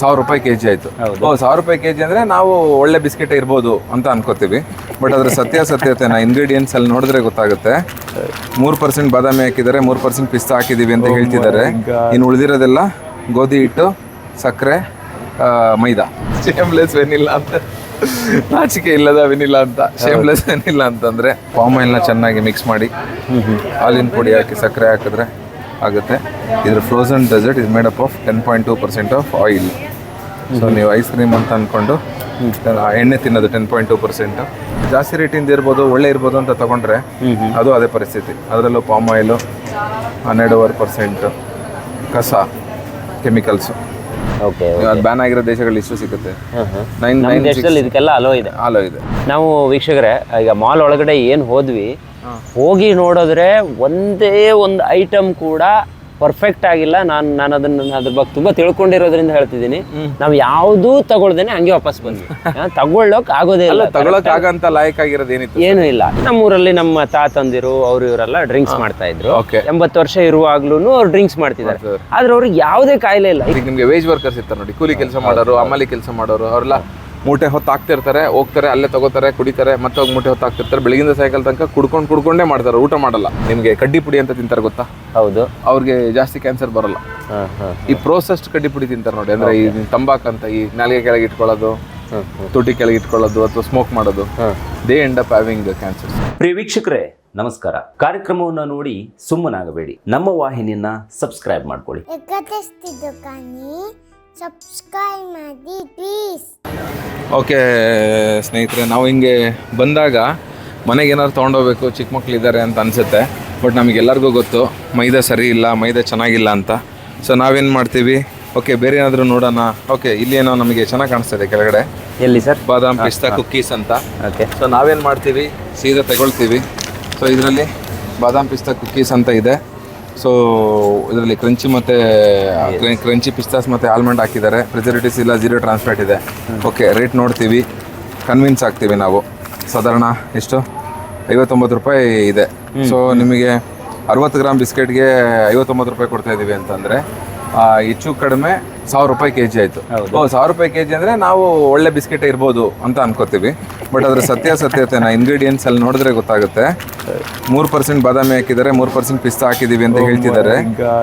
ಸಾವಿರ ರೂಪಾಯಿ K G ಆಯಿತು. ಓ ಸಾವಿರ ರೂಪಾಯಿ ಕೆ ಜಿ ಅಂದರೆ ನಾವು ಒಳ್ಳೆ ಬಿಸ್ಕೆಟ್ ಇರ್ಬೋದು ಅಂತ ಅನ್ಕೋತೀವಿ. ಬಟ್ ಅದ್ರ ನಾ ಇಂಗ್ರೀಡಿಯೆಂಟ್ಸ್ ಅಲ್ಲಿ ನೋಡಿದ್ರೆ ಗೊತ್ತಾಗುತ್ತೆ. ಮೂರು ಪರ್ಸೆಂಟ್ ಬಾದಾಮಿ ಹಾಕಿದ್ದಾರೆ ಮೂರು ಪರ್ಸೆಂಟ್ ಪಿಸ್ತಾ ಹಾಕಿದ್ದೀವಿ ಅಂತ ಹೇಳ್ತಿದ್ದಾರೆ. ಇನ್ನು ಉಳಿದಿರೋದೆಲ್ಲ ಗೋಧಿ ಹಿಟ್ಟು ಸಕ್ಕರೆ ಮೈದಾ. ಶೇಮ್ಲೆಸ್ ವೆನಿಲ್ಲ ಅಂತ. ನಾಚಿಕೆ ಇಲ್ಲದ ವೆನಿಲ್ಲ ಅಂತ. ಶೇಮ್ಲೆಸ್ ವೆನಿಲ್ಲ ಅಂತಂದ್ರೆ ಪಾಮ್ ಆಯಿಲ್ನ ಚೆನ್ನಾಗಿ ಮಿಕ್ಸ್ ಮಾಡಿ ಹಾಲಿನ ಪುಡಿ ಹಾಕಿ ಸಕ್ಕರೆ ಹಾಕಿದ್ರೆ ಆಗುತ್ತೆ. ಇದ್ರ frozen dessert is made up of ten point two percent of oil so ನೀವು ಐಸ್ ಕ್ರೀಮ್ ಅಂತ ಅಂದ್ಕೊಂಡು ಆ ಎಣ್ಣೆ ತಿನ್ನೋದು ಟೆನ್ ಪಾಯಿಂಟ್ ಟೂ ಪರ್ಸೆಂಟ್ ಜಾಸ್ತಿ ರೇಟಿಂದ ಇರ್ಬೋದು ಒಳ್ಳೆ ಇರ್ಬೋದು ಅಂತ ತಗೊಂಡ್ರೆ ಅದು ಅದೇ ಪರಿಸ್ಥಿತಿ. ಅದರಲ್ಲೂ ಪಾಮ್ ಆಯಿಲು ಹನ್ನೆರಡೂವರೆ ಪರ್ಸೆಂಟ್ ಕಸ ಕೆಮಿಕಲ್ಸು ಓಕೆ ಅದು ಬ್ಯಾನ್ ಆಗಿರೋ ದೇಶಗಳು ಇಷ್ಟು ಸಿಗುತ್ತೆ. ನೈನ್ ನೈನ್ ದೇಶದಲ್ಲಿ ಇದಕ್ಕೆಲ್ಲ ಅಲೋ ಇದೆ. ಆಲೋ ಇದೆ. ನಾವು ವೀಕ್ಷಕರೇ ಈಗ ಮಾಲ್ ಒಳಗಡೆ ಏನು ಹೋದ್ವಿ ಹೋಗಿ ನೋಡಿದ್ರೆ ಒಂದೇ ಒಂದು ಐಟಮ್ ಕೂಡ ಪರ್ಫೆಕ್ಟ್ ಆಗಿಲ್ಲ. ನಾನು ನಾನು ಅದನ್ನ ಅದ್ರ ಬಗ್ಗೆ ತುಂಬಾ ತಿಳ್ಕೊಂಡಿರೋದ್ರಿಂದ ಹೇಳ್ತಿದ್ದೀನಿ. ನಾವು ಯಾವುದೂ ತಗೊಳ್ದೇನೆ ಹಂಗೆ ವಾಪಸ್ ಬಂದ್ವಿ. ತಗೊಳ್ಳೋಕ್ ಆಗೋದೇ ಇಲ್ಲ. ತಗೊಳಕ್ ಆಗಂತ ಲಾಯಕ್ ಆಗಿರೋದೇನಿತ್ತು ಏನು ಇಲ್ಲ. ನಮ್ಮೂರಲ್ಲಿ ನಮ್ಮ ತಾತಂದಿರು ಅವ್ರು ಇವರೆಲ್ಲ ಡ್ರಿಂಕ್ಸ್ ಮಾಡ್ತಾ ಇದ್ರು. ಎಂಬತ್ತು ವರ್ಷ ಇರುವಾಗ್ಲೂ ಅವ್ರು ಡ್ರಿಂಕ್ಸ್ ಮಾಡ್ತಿದ್ದಾರೆ. ಮಾಡ್ತಿದ್ದಾರೆ. ಆದ್ರೆ ಅವ್ರಿಗೆ ಯಾವುದೇ ಕಾಯಿಲೆ ಇಲ್ಲ. ಈಗ ನಿಮ್ಗೆ ವೇಜ್ ವರ್ಕರ್ಸ್ ಇರ್ತಾರೆ ನೋಡಿ. ಕೂಲಿ ಕೆಲಸ ಮಾಡೋರು ಅಮಲಿ ಕೆಲಸ ಮಾಡೋರು ಅವರೆಲ್ಲ ಮೂಟೆ ಹೊತ್ತು ಹಾಕ್ತಿರ್ತಾರೆ ಹೋಗ್ತಾರೆ ಅಲ್ಲೇ ತಗೋತಾರೆ ಕುಡಿತಾರೆ ಮತ್ತೆ ಹೋಗಿ ಮೂಟೆ ಹೊತ್ತು ಹಾಕ್ತಿರ್ತಾರೆ ಬೆಳಗಿಂದ ಸಾಯಂಕಾಲ ತನಕ ಕುಡ್ಕೊಂಡು ಕುಡ್ಕೊಂಡೇ ಮಾಡ್ತಾರೆ ಊಟ ಮಾಡಲ್ಲ. ನಿಮಗೆ ಕಡ್ಡಿ ಪುಡಿ ಅಂತ ತಿಂತಾರೆ ಗೊತ್ತಾ? ಹೌದು. ಅವ್ರಿಗೆ ಜಾಸ್ತಿ ಕ್ಯಾನ್ಸರ್ ಬರಲ್ಲ. ಹಾ ಹಾ ಈ ಪ್ರೋಸೆಸ್ಡ್ ಕಡ್ಡಿ ಪುಡಿ ತಿಂತಾರೆ ನೋಡಿ ಅಂದ್ರೆ ಈ ತಂಬಾಕ್ ಅಂತ ಈ ನಾಲಿಗೆ ಕೆಳಗೆ ಇಟ್ಕೊಳ್ಳೋದು ತುಟಿ ಕೆಳಗೆ ಇಟ್ಕೊಳ್ಳೋದು ಅಥವಾ ಸ್ಮೋಕ್ ಮಾಡೋದು they end up having cancer ಪ್ರಿಯ ವೀಕ್ಷಕರೇ ನಮಸ್ಕಾರ. ಕಾರ್ಯಕ್ರಮವನ್ನು ನೋಡಿ ಸುಮ್ಮನಾಗಬೇಡಿ. ನಮ್ಮ ವಾಹಿನಿಯನ್ನ ಸಬ್ಸ್ಕ್ರೈಬ್ ಮಾಡ್ಕೊಳ್ಳಿ. ಸಬ್ಸ್ಕ್ರೈಬ್ ಮಾಡಿ ಪ್ಲೀಸ್ ಓಕೆ ಸ್ನೇಹಿತರೆ ನಾವು ಹಿಂಗೆ ಬಂದಾಗ ಮನೆಗೆ ಏನಾದ್ರು ತೊಗೊಂಡೋಗ್ಬೇಕು ಚಿಕ್ಕ ಮಕ್ಕಳಿದ್ದಾರೆ ಇದ್ದಾರೆ ಅಂತ ಅನಿಸುತ್ತೆ. ಬಟ್ ನಮಗೆಲ್ಲರಿಗೂ ಗೊತ್ತು ಮೈದಾ ಸರಿ ಇಲ್ಲ ಮೈದಾ ಚೆನ್ನಾಗಿಲ್ಲ ಅಂತ. ಸೊ ನಾವೇನು ಮಾಡ್ತೀವಿ? ಓಕೆ ಬೇರೆ ಏನಾದರೂ ನೋಡೋಣ. ಓಕೆ ಇಲ್ಲಿ ಏನೋ ನಮಗೆ ಚೆನ್ನಾಗಿ ಕಾಣಿಸ್ತಿದೆ ಕೆಳಗಡೆ. ಎಲ್ಲಿ ಸರ್? ಬಾದಾಮ್ ಪಿಸ್ತಾ ಕುಕ್ಕೀಸ್ ಅಂತ. ಓಕೆ ಸೊ ನಾವೇನು ಮಾಡ್ತೀವಿ? ಸೀದಾ ತಗೊಳ್ತೀವಿ. ಸೊ ಇದರಲ್ಲಿ ಬಾದಾಮ್ ಪಿಸ್ತಾ ಕುಕ್ಕೀಸ್ ಅಂತ ಇದೆ. ಸೊ ಇದರಲ್ಲಿ ಕ್ರಂಚಿ ಮತ್ತು ಕ್ರಂಚಿ ಪಿಸ್ತಾಸ್ ಮತ್ತು ಆಲ್ಮಂಡ್ ಹಾಕಿದ್ದಾರೆ. ಪ್ರಿಸರ್ವೇಟಿವ್ಸ್ ಇಲ್ಲ ಜೀರೋ ಟ್ರಾನ್ಸ್ಪೋರ್ಟ್ ಇದೆ. ಓಕೆ ರೇಟ್ ನೋಡ್ತೀವಿ. ಕನ್ವಿನ್ಸ್ ಆಗ್ತೀವಿ ನಾವು. ಸಾಧಾರಣ ಎಷ್ಟು? ಐವತ್ತೊಂಬತ್ತು ರೂಪಾಯಿ ಇದೆ. ಸೊ ನಿಮಗೆ ಅರವತ್ತು ಗ್ರಾಮ್ ಬಿಸ್ಕೆಟ್ಗೆ ಐವತ್ತೊಂಬತ್ತು ರೂಪಾಯಿ ಕೊಡ್ತಾ ಇದ್ದೀವಿ ಅಂತಂದರೆ ಹೆಚ್ಚು ಕಡಿಮೆ ಸಾವಿರ ರೂಪಾಯಿ ಕೆ ಜಿ ಆಯಿತು ಓ ಸಾವಿರ ರೂಪಾಯಿ ಕೆ ಜಿ ಅಂದರೆ ನಾವು ಒಳ್ಳೆ ಬಿಸ್ಕೆಟ್ ಇರ್ಬೋದು ಅಂತ ಅನ್ಕೋತೀವಿ. ಬಟ್ ಅದ್ರ ನಾ ಇಂಗ್ರೀಡಿಯೆಂಟ್ಸ್ ಅಲ್ಲಿ ನೋಡಿದ್ರೆ ಗೊತ್ತಾಗುತ್ತೆ. ಮೂರು ಪರ್ಸೆಂಟ್ ಬಾದಾಮಿ ಹಾಕಿದ್ದಾರೆ ಮೂರ್ ಪರ್ಸೆಂಟ್ ಪಿಸ್ತಾ ಹಾಕಿದೀವಿ ಅಂತ ಹೇಳ್ತಿದ್ದಾರೆ.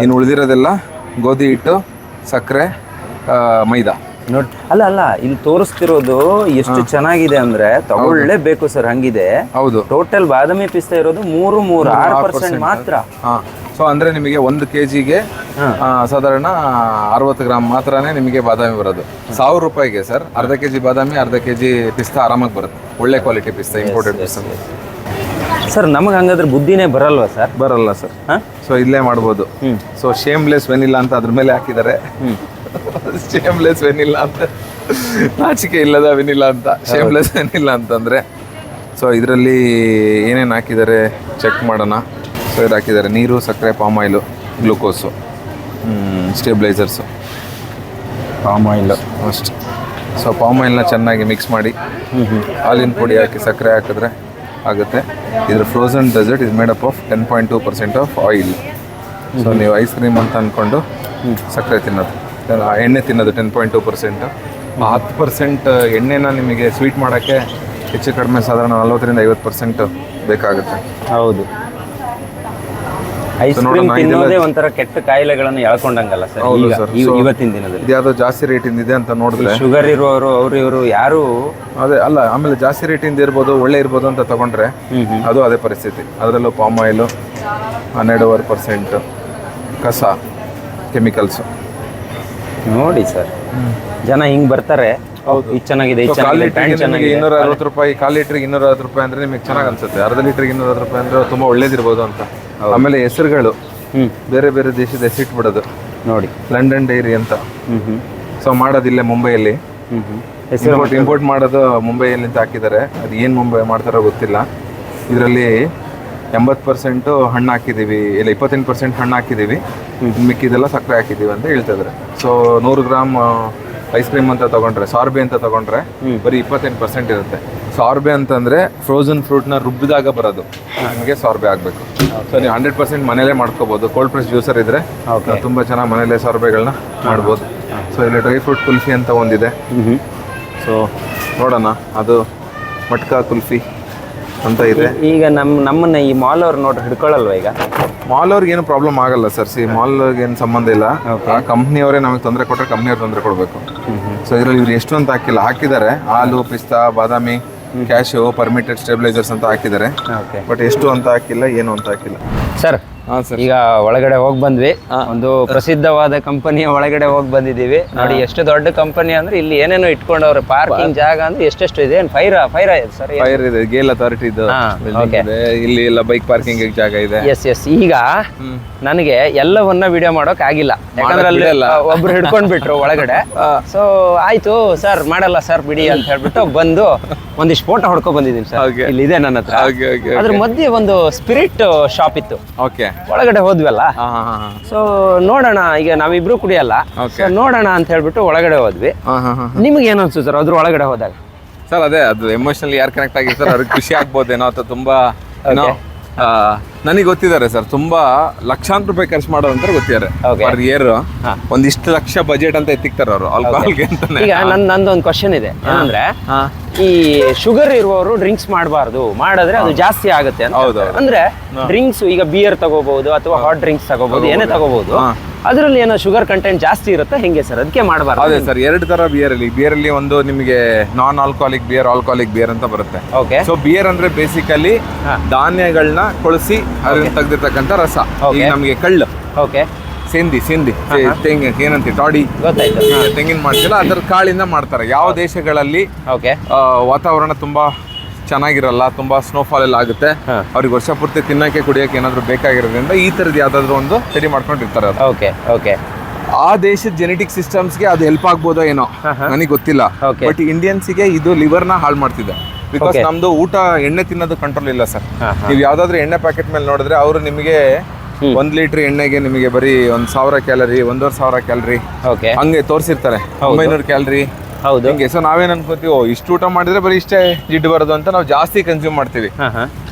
ಇನ್ನು ಉಳಿದಿರೋದೆಲ್ಲ ಗೋಧಿ ಹಿಟ್ಟು ಸಕ್ಕರೆ ಮೈದಾ. ನೋಡಿ ಅಲ್ಲ ಅಲ್ಲ ಇಲ್ಲಿ ತೋರಿಸ್ತಿರೋದು ಎಷ್ಟು ಚೆನ್ನಾಗಿದೆ ಅಂದ್ರೆ ತಗೊಳ್ಳೇಬೇಕು ಸರ್ ಹಂಗಿದೆ. ಹೌದು. ಟೋಟಲ್ ಬಾದಾಮಿ ಪಿಸ್ತಾ ಇರೋದು ಮೂರು ಮೂರು ಆರು ಪರ್ಸೆಂಟ್ ಮಾತ್ರ. ಸೊ ಅಂದರೆ ನಿಮಗೆ ಒಂದು ಕೆ ಜಿಗೆ ಸಾಧಾರಣ ಅರವತ್ತು ಗ್ರಾಮ್ ಮಾತ್ರನೇ ನಿಮಗೆ ಬಾದಾಮಿ ಬರೋದು. ಸಾವಿರ ರೂಪಾಯಿಗೆ ಸರ್ ಅರ್ಧ ಕೆ ಜಿ ಬಾದಾಮಿ ಅರ್ಧ ಕೆ ಜಿ ಪಿಸ್ತಾ ಆರಾಮಾಗಿ ಬರುತ್ತೆ. ಒಳ್ಳೆ ಕ್ವಾಲಿಟಿ ಪಿಸ್ತಾ ಇಂಪೋರ್ಟೆಡ್ ಪಿಸ್ತಾ. ಸರ್ ನಮಗೆ ಹಂಗಾದ್ರೆ ಬುದ್ಧಿನೇ ಬರಲ್ವಾ ಸರ್? ಬರಲ್ಲ ಸರ್? ಸೊ ಇಲ್ಲೇ ಮಾಡ್ಬೋದು. ಸೊ ಶೇಮ್ಲೆಸ್ ವೆನಿಲ್ಲ ಅಂತ ಅದ್ರ ಮೇಲೆ ಹಾಕಿದ್ದಾರೆ. ಶೇಮ್ಲೆಸ್ ವೆನಿಲ್ಲ ಅಂತ. ನಾಚಿಕೆ ಇಲ್ಲದ ವೆನಿಲ್ಲ ಅಂತ. ಶೇಮ್ಲೆಸ್ ವೆನಿಲ್ಲ ಅಂತಂದ್ರೆ ಸೊ ಇದರಲ್ಲಿ ಏನೇನು ಹಾಕಿದ್ದಾರೆ ಚೆಕ್ ಮಾಡೋಣ. ಸೊ ಇದು ಹಾಕಿದ್ದಾರೆ. ನೀರು ಸಕ್ಕರೆ palm oil glucose stabilisers palm oil ಅಷ್ಟು. ಸೊ ಪಾಮ್ ಆಯಿಲ್ನ ಚೆನ್ನಾಗಿ ಮಿಕ್ಸ್ ಮಾಡಿ ಹಾಲಿನ ಪುಡಿ ಹಾಕಿ ಸಕ್ಕರೆ ಹಾಕಿದ್ರೆ ಆಗುತ್ತೆ. ಇದ್ರ frozen dessert is made up of ten point two percent of oil so ನೀವು ಐಸ್ ಕ್ರೀಮ್ ಅಂತ ಅಂದ್ಕೊಂಡು ಸಕ್ಕರೆ ತಿನ್ನೋದು. ಎಣ್ಣೆ ತಿನ್ನೋದು ಟೆನ್ ಪಾಯಿಂಟ್ ಟೂ ಪರ್ಸೆಂಟು ಹತ್ತು ಪರ್ಸೆಂಟ್ ಎಣ್ಣೆನ ನಿಮಗೆ ಸ್ವೀಟ್ ಮಾಡೋಕ್ಕೆ ಹೆಚ್ಚು ಕಡಿಮೆ ಸಾಧಾರಣ ನಲ್ವತ್ತರಿಂದ ಐವತ್ತು ಪರ್ಸೆಂಟ್ ಬೇಕಾಗುತ್ತೆ. ಹೌದು. ಐಸ್ ಕ್ರೀಮ್ ತಿನ್ನೋದೇ ಒಂಥರ ಕೆಟ್ಟ ಕಾಯಿಲೆಗಳನ್ನು ಎಳ್ಕೊಂಡಂಗಲ್ಲ ಸರ್. ಈಗ. ಇವ್- ಇವತ್ತಿನ ದಿನದಲ್ಲಿ ಇದ್ಯಾವುದೋ ಜಾಸ್ತಿ ರೇಟಿಂದ ಇದೆ ಅಂತ ನೋಡಿದ್ರೆ ಶುಗರ್ ಇರುವವರು ಅವರು ಇವರು ಯಾರು ಅದೇ ಅಲ್ಲ ಆಮೇಲೆ ಜಾಸ್ತಿ ರೇಟಿಂದ ಇರ್ಬೋದು ಒಳ್ಳೆ ಇರ್ಬೋದು ಅಂತ ತಗೊಂಡ್ರೆ ಅದು ಅದೇ ಪರಿಸ್ಥಿತಿ. ಅದರಲ್ಲೂ ಪಾಮ್ ಆಯಿಲು ಹನ್ನೆರಡೂವರೆ ಪರ್ಸೆಂಟ್ ಕಸ ಕೆಮಿಕಲ್ಸು ನೋಡಿ ಸರ್. ಜನ ಹಿಂಗ್ ಬರ್ತಾರೆ. ಇದು ಚೆನ್ನಾಗಿದೆ ಇದು ಕಾಲ್ ಚೆನ್ನಾಗಿದೆ ಲೀಟ್ರಿಗೆ ಪ್ಯಾಂಟ್ ನಿಮಗೆ ಚೆನ್ನಾಗಿದೆ. ಇನ್ನೂರ ಅರವತ್ತು ರೂಪಾಯಿ ಕಾಲ್ ಲೀಟ್ರಿಗೆ ಇನ್ನೂರ ಅರವತ್ತು ರೂಪಾಯಿ ಅಂದ್ರೆ ನಿಮಗೆ ಚೆನ್ನಾಗಿ ಅನ್ಸುತ್ತೆ. ಅರ್ಧ ಲೀಟ್ರಿಗೆ ಇನ್ನೂರ ಅರವತ್ತು ರೂಪಾಯಿ ಅಂದ್ರೆ ತುಂಬ ಒಳ್ಳೇದಿರ್ಬೋದು ಅಂತ. ಆಮೇಲೆ ಹೆಸರುಗಳು. ಬೇರೆ ಬೇರೆ ದೇಶದ ಹೆಸರಿಟ್ಬಿಡೋದು ನೋಡಿ. ಲಂಡನ್ ಡೈರಿ ಅಂತ. ಸೊ ಮಾಡೋದಿಲ್ಲ ಮುಂಬೈಯಲ್ಲಿ. ಇಂಪೋರ್ಟ್ ಇಂಪೋರ್ಟ್ ಮಾಡೋದು ಮುಂಬೈಯಲ್ಲಿ ಅಂತ ಹಾಕಿದ್ದಾರೆ. ಅದು ಏನು ಮುಂಬೈ ಮಾಡ್ತಾರೋ ಗೊತ್ತಿಲ್ಲ. ಇದರಲ್ಲಿ ಎಂಬತ್ತು ಪರ್ಸೆಂಟು ಹಣ್ಣು ಹಾಕಿದ್ದೀವಿ. ಇಲ್ಲ ಇಪ್ಪತ್ತೆಂಟು ಪರ್ಸೆಂಟ್ ಹಣ್ಣು ಹಾಕಿದ್ದೀವಿ. ಮಿಕ್ಕಿದೆಲ್ಲ ಸಕ್ಕರೆ ಹಾಕಿದ್ದೀವಿ ಅಂತ ಹೇಳ್ತಿದ್ದಾರೆ ಸೊ ನೂರು ಗ್ರಾಮ್ ಐಸ್ ಕ್ರೀಮ್ ಅಂತ ತಗೊಂಡ್ರೆ ಸಾರ್ಬೆ ಅಂತ ತೊಗೊಂಡ್ರೆ ಬರೀ ಇಪ್ಪತ್ತೆಂಟು ಪರ್ಸೆಂಟ್ ಇರುತ್ತೆ. ಸಾರ್ಬೆ ಅಂತಂದ್ರೆ ಫ್ರೋಸನ್ ಫ್ರೂಟ್ನ ರುಬ್ಬಿದಾಗ ಬರೋದು. ನಮಗೆ ಸಾರ್ಬೆ ಆಗಬೇಕು. ಸೊ ನೀವು ಹಂಡ್ರೆಡ್ ಪರ್ಸೆಂಟ್ ಮನೇಲೇ ಮಾಡ್ಕೋಬೋದು. ಕೋಲ್ಡ್ ಪ್ರೆಸ್ ಜ್ಯೂಸರ್ ಇದ್ರೆ ತುಂಬಾ ತುಂಬ ಚೆನ್ನಾಗಿ ಮನೇಲೇ ಸಾರ್ಬೆಗಳನ್ನ ಮಾಡ್ಬೋದು. ಸೊ ಇಲ್ಲಿ ಡ್ರೈ ಫ್ರೂಟ್ ಕುಲ್ಫಿ ಅಂತ ಒಂದಿದೆ. ಸೊ ನೋಡೋಣ. ಅದು ಮಟ್ಕಾ ಕುಲ್ಫಿ ಅಂತ ಇದೆ. ಈಗ ನಮ್ಮ ನಮ್ಮನ್ನ ಈ ಮಾಲ್ ಅವ್ರು ನೋಡಿ ಹಿಡ್ಕೊಳ್ಳಲ್ವ ಈಗ? ಮಾಲ್ ಅವ್ರಿಗೆ ಏನು ಪ್ರಾಬ್ಲಮ್ ಆಗಲ್ಲ ಸರ್ ಸಿ ಮಾಲ್ ಏನು ಸಂಬಂಧ ಇಲ್ಲ. ಆ ಕಂಪ್ನಿಯವರೇ ನಮಗೆ ತೊಂದರೆ ಕೊಟ್ಟರೆ ಕಂಪ್ನಿಯವ್ರು ತೊಂದರೆ ಕೊಡಬೇಕು. ಸೊ ಇದರಲ್ಲಿ ಇವ್ರು ಎಷ್ಟು ಅಂತ ಹಾಕಿಲ್ಲ. ಹಾಕಿದ್ದಾರೆ. ಹಾಲು ಪಿಸ್ತಾ ಬಾದಾಮಿ ಕ್ಯಾಶು ಪರ್ಮಿಟೆಡ್ ಸ್ಟೆಬಿಲೈಸರ್ಸ್ ಅಂತ ಹಾಕಿದ್ದಾರೆ. ಬಟ್ ಎಷ್ಟು ಅಂತ ಹಾಕಿಲ್ಲ ಏನು ಅಂತ ಹಾಕಿಲ್ಲ. ಸರ್ ಈಗ ಒಳಗಡೆ ಹೋಗಿ ಬಂದ್ವಿ. ಒಂದು ಪ್ರಸಿದ್ಧವಾದ ಕಂಪನಿಯ ಒಳಗಡೆ ಹೋಗಿ ಬಂದಿದ್ದೀವಿ. ನೋಡಿ ಎಷ್ಟು ದೊಡ್ಡ ಕಂಪನಿ ಅಂದ್ರೆ ಇಲ್ಲಿ ಏನೇನೋ ಇಟ್ಕೊಂಡವ್ರೆ ಪಾರ್ಕಿಂಗ್ ಜಾಗ ಅಂದ್ರೆ ಎಷ್ಟೆಷ್ಟು ಇದೆ? ಫೈರ್ ಫೈರ್ ಇದೆ ಸರ್? ಫೈರ್ ಇದೆ. ಗೇಲ್ ಅಥಾರಿಟಿ ಇದು. ಇಲ್ಲಿ ಎಲ್ಲ ಬೈಕ್ ಪಾರ್ಕಿಂಗ್ ಜಾಗ ಇದೆ. ಎಸ್ ಎಸ್ ಈಗ ನನಗೆ ಎಲ್ಲವನ್ನ ವಿಡಿಯೋ ಮಾಡೋಕ್ ಆಗಿಲ್ಲ. ಯಾಕಂದ್ರೆ ಅಲ್ಲಿ ಒಬ್ರು ಹಿಡ್ಕೊಂಡ್ ಬಿಟ್ರು ಒಳಗಡೆ ಸೊ ಆಯ್ತು ಸರ್ ಮಾಡಲ್ಲ ಸರ್ ಬಿಡಿ ಅಂತ ಹೇಳ್ಬಿಟ್ಟು ಬಂದು ಒಂದಿಷ್ಟು ಫೋಟೋ ಹೊಡ್ಕೊ ಬಂದಿದ್ದೀನಿ ಸರ್. ಇಲ್ಲಿ ಇದೆ ನನ್ನ ಹತ್ರ. ಅದ್ರ ಮಧ್ಯೆ ಒಂದು ಸ್ಪಿರಿಟ್ ಶಾಪ್ ಇತ್ತು. ಓಕೆ ಒಳಗಡೆ ಹೋದ್ವಲ್ಲ? ಸೊ ನೋಡೋಣ ಈಗ ನಾವಿಬ್ರು ಕುಡಿಯಲ್ಲ. ಸೊ ನೋಡೋಣ ಅಂತ ಹೇಳ್ಬಿಟ್ಟು ಒಳಗಡೆ ಹೋದ್ವಿ. ಹಾಂ ಹಾಂ ಹಾಂ ನಿಮ್ಗೆ ಏನು ಅನ್ಸುತ್ತೆ ಸರ್ ಅದ್ರ ಒಳಗಡೆ ಹೋದಾಗ. ಸರ್ ಅದೇ ಅದು ಎಮೋಷನಲಿ ಯಾರು ಕನೆಕ್ಟ್ ಆಗಿರ್ತಾರೆ ಅವ್ರಿಗೆ ಖುಷಿ ಆಗ್ಬೋದೇನೋ ಅಥವಾ ತುಂಬಾ ನನಗೆ ಗೊತ್ತಿದ್ದಾರೆ ಸರ್ ತುಂಬಾ ಲಕ್ಷಾಂತರ ರೂಪಾಯಿ ಖರ್ಚು ಮಾಡೋದಂತ ಗೊತ್ತಿದ್ದಾರೆ. Okay. ಪರ್ ಇಯರ್ ಒಂದಿಷ್ಟು ಲಕ್ಷ ಬಜೆಟ್ ಅಂತ ಎತ್ತಿಕ್ತಾರೆ ಅವರು ಆಲ್ಕೋಹಾಲ್ಗೆ ಅಂತಾನೆ. ಈಗ ನನ್ ನಂದೊಂದು ಕ್ವಶನ್ ಇದೆ. ಅಂದ್ರೆ ಹಾ. ಈ ಶುಗರ್ ಇರುವವರು ಡ್ರಿಂಕ್ಸ್ ಮಾಡಬಾರ್ದು. ಮಾಡಿದ್ರೆ ಅದು ಜಾಸ್ತಿ ಆಗುತ್ತೆ ಅಂತ. ಹೌದು, ಹೇಳ್ತಾರೆ. ಅಂದ್ರೆ ಡ್ರಿಂಕ್ಸ್ ಈಗ ಬಿಯರ್ ತಗೋಬಹುದು ಅಥವಾ ಹಾಟ್ ಡ್ರಿಂಕ್ಸ್ ತಗೋಬಹುದು ಏನೇ ತಗೋಬಹುದು. ಹಾ. ಅದರಲ್ಲಿ ಏನೋ ಶುಗರ್ ಕಂಟೆಂಟ್ ಜಾಸ್ತಿ ಇರುತ್ತೆ ಹೆಂಗೆ ಸರ್? ಅದಕ್ಕೆ ಮಾಡಬಾರ್ದು. ಅದೇ ಸರ್ ಎರಡು ತರ ಬಿಯರ್ ಅಲ್ಲಿ. ಬಿಯರ್ ಅಲ್ಲಿ ಒಂದು ನಿಮಗೆ non alcoholic beer alcoholic beer ಅಂತ ಬರುತ್ತೆ. ಓಕೆ ಸೊ ಬಿಯರ್ ಅಂದ್ರೆ ಬೇಸಿಕಲಿ. ಧಾನ್ಯಗಳನ್ನ ಕೊಳಸಿ ಅದರಿಂದ ತೆಗೆದಿರ್ತಕ್ಕಂಥ ರಸ. ಈಗ ನಮಗೆ ಕಳ್ಳು. ಓಕೆ ಸಿಂಧಿ ಸಿಂಧಿ ತೆಂಗಿನ ಏನಂತೀವಿ ಟಾಡಿ. ಗೊತ್ತಾಯ್ತು. ತೆಂಗಿನ ಮಾಡ್ತಿಲ್ಲ ಅದ್ರ ಕಾಳಿಂದ ಮಾಡ್ತಾರೆ. ಯಾವ ದೇಶಗಳಲ್ಲಿ ವಾತಾವರಣ ತುಂಬಾ ಚೆನ್ನಾಗಿರಲ್ಲ ತುಂಬಾ ಸ್ನೋಫಾಲ್ ಎಲ್ಲ ಆಗುತ್ತೆ. ಅವ್ರಿಗೆ ವರ್ಷ ಪೂರ್ತಿ ತಿನ್ನಕ್ಕೆ ಕುಡಿಯಕ್ಕೆ ಏನಾದ್ರು ಬೇಕಾಗಿರೋದ್ರಿಂದ ಈ ತರದ್ ಯಾವ್ದಾದ್ರು ಒಂದು ರೆಡಿ ಮಾಡ್ಕೊಂಡಿರ್ತಾರೆ ಓಕೆ ಓಕೆ ಆ ದೇಶದ ಜೆನೆಟಿಕ್ ಸಿಸ್ಟಮ್ಸ್ಗೆ ಅದು ಹೆಲ್ಪ್ ಆಗ್ಬೋದೋ ಏನೋ ನನಗೆ ಗೊತ್ತಿಲ್ಲ. ಬಟ್ ಇಂಡಿಯನ್ಸ್ಗೆ ಇದು ಲಿವರ್ನ ಹಾಳು ಮಾಡ್ತಿದೆ. ಬಿಕಾಸ್ ನಮ್ದು ಊಟ ಎಣ್ಣೆ ತಿನ್ನೋದು ಕಂಟ್ರೋಲ್ ಇಲ್ಲ ಸರ್ ನೀವು ಯಾವ್ದಾದ್ರು ಎಣ್ಣೆ ಪ್ಯಾಕೆಟ್ ಮೇಲೆ ನೋಡಿದ್ರೆ ಅವರು ನಿಮಗೆ ಒಂದ್ ಲೀಟರ್ ಎಣ್ಣೆಗೆ ನಿಮಗೆ ಬರೀ ಒಂದ್ ಸಾವಿರ ಕ್ಯಾಲರಿ ಒಂದೂವರೆ ಸಾವಿರ ಕ್ಯಾಲರಿ ಹಂಗೆ ತೋರಿಸಿರ್ತಾರೆ. ಒಂಬೈನೂರು ಕ್ಯಾಲರಿ ಹೌದು. ಹಿಂಗೆ ಸೊ ನಾವೇನ್ ಅನ್ಕೋತೀವಿ ಓ ಇಷ್ಟು ಊಟ ಮಾಡಿದ್ರೆ ಬರೀ ಇಷ್ಟೇ ಜಿಡ್ಡು ಬರೋದು ಅಂತ ನಾವು ಜಾಸ್ತಿ ಕನ್ಸ್ಯೂಮ್ ಮಾಡ್ತೀವಿ.